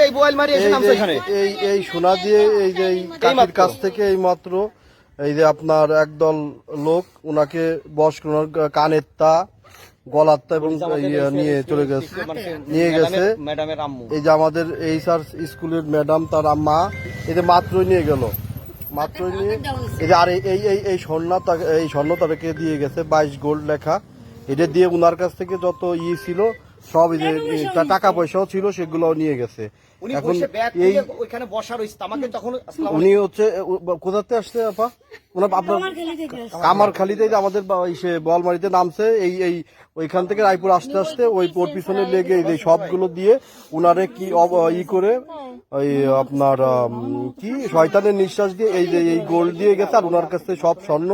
এই বোয়াল মারি এসে এই নামছে যে- এই এই সোনা দিয়ে এই যে কাছ থেকে এই মাত্র এই যে আপনার একদল লোক ওনাকে বস কানের তা গলার তা এবং নিয়ে চলে গেছে। নিয়ে গেছে। এই যে আমাদের এই স্যার স্কুলের ম্যাডাম তার মা এই যে মাত্রই নিয়ে গেল। মাত্রই নিয়ে এই যে আর এই- এই এই এই স্বর্ণ তাকে- এই স্বর্ণ তাদেরকে দিয়ে গেছে বাইশ গোল্ড লেখা। এটা দিয়ে উনার কাছ থেকে যত ই ছিল সব এই যে এই টা- টাকা পয়সাও ছিল সেগুলো নিয়ে গেছে। এখন এই ওইখানে বসা রয়েছে আমাকে তখন উনি হচ্ছে কোথাতে আসছে আপা? ওনার আপনার। কামার খালিতে আমাদের ইসে বলমারিতে নামছে এই এই ওইখান থেকে রায়পুর আসতে আসতে ওই ওর পিছনে লেগে এই সবগুলো দিয়ে উনারে কি অব- ই করে ওই আপনার কি? শয়তানের নিঃশ্বাস দিয়ে এই যে এই গোল্ড দিয়ে গেছে আর ওনার কাছ সব স্বর্ণ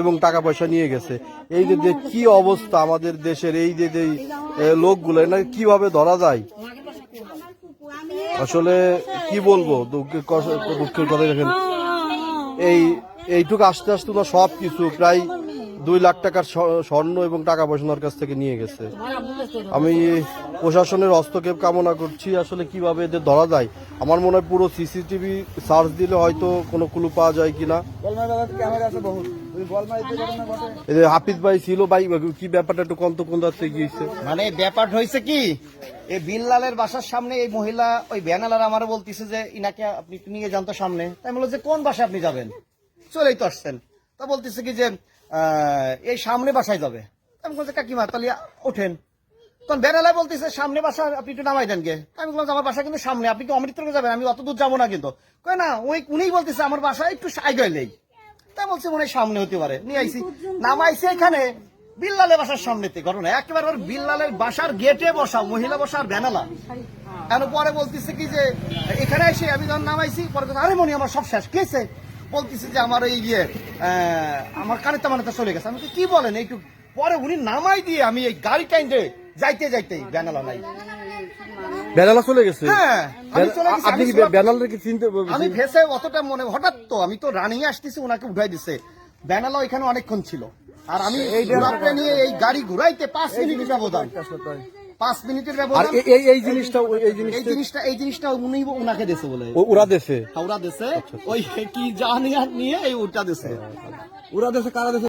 এবং টাকা পয়সা নিয়ে গেছে। এই যে কি অবস্থা আমাদের দেশের এই যে লোকগুলো এনাকে কীভাবে ধরা যায়? আসলে কি বলব, দুঃখের দুঃখের কথা দেখেন। এই, এইটুকু আস্তে আস্তে সব কিছু প্রায় দুই লাখ টাকার স্বর্ণ এবং টাকা পয়সা কাছ থেকে নিয়ে গেছে। আমি প্রশাসনের হস্তক্ষেপ কামনা করছি, আসলে কীভাবে এদের ধরা যায়? আমার মনে হয় পুরো সিসিটিভি সার্চ দিলে হয়তো কোনো ক্লু পাওয়া যায় কিনা। যে হাফিজ ভাই ছিল, ভাই, কি ব্যাপারটা একটু কন্ত কোন দাঁড়তে গিয়েছে? মানে ব্যাপার হয়েছে কি, এই বিল্লালের বাসার সামনে এই মহিলা, ওই ব্যানালার আমারও বলতেছে যে, ইনাকে আপনি নিয়ে যান তো সামনে। তাই আমি বললাম যে, কোন বাসায় আপনি যাবেন? চলেই তো আসছেন। তা বলতেছে কি যে এই সামনে বাসায় যাবে। আমি বলছি, কাকিমা, তাহলে ওঠেন। তখন বেনালায় বলতেছে, সামনে বাসা আপনি একটু নামাই দেন গে। আমি বললাম, আমার বাসা কিন্তু সামনে, আপনি কি অমৃতসর যাবেন? আমি অত দূর যাব না কিন্তু। কয়, না, ওই উনিই বলতেছে, আমার বাসা একটু সাইগলেই তাই বলছে, মনে সামনে হতে পারে। নিয়ে আইসি নামাইছে এখানে, বিল্লালের বাসার সামনেতে। ঘটনা, একেবারে বিল্লালের বাসার গেটে বসা, মহিলা বসার বেনালা। এখন পরে বলতেছে কি যে, এখানে এসে আমি যখন নামাইছি, পরে আরে মনি, আমার সব শেষ। কেছে বলতেছে যে আমার এই ইয়ে আমার কানে তো মানে চলে গেছে। আমি কি বলেন? একটু পরে উনি নামাই দিয়ে আমি এই গাড়ি টাইমে যাইতে যাইতে বেনালা নাই। বেনালা চলে গেছে? হ্যাঁ আমি চলে আপনি কি বেনালা কি চিনতে আমি ভেসে অতটা মনে হঠাৎ তো আমি তো রানিং আসতেছি ওনাকে উঠাই দিছে। ব্যানালা এখানে অনেকক্ষণ ছিল। আর আমি ঘোরাতে নিয়ে এই গাড়ি ঘুরাইতে পাঁচ মিনিটের ব্যবধান। পাঁচ মিনিটের ব্যবধান। এই- এই এই জিনিসটা এই এই জিনিসটা জিনিসটা এই জিনিসটা উনি ওনাকে দেশে বলে। ওরা দেশে ওরা দেশে ওই কি যা নিয়ে নিয়ে এই ওটা দেশে ওরা দেশে কারা দেশে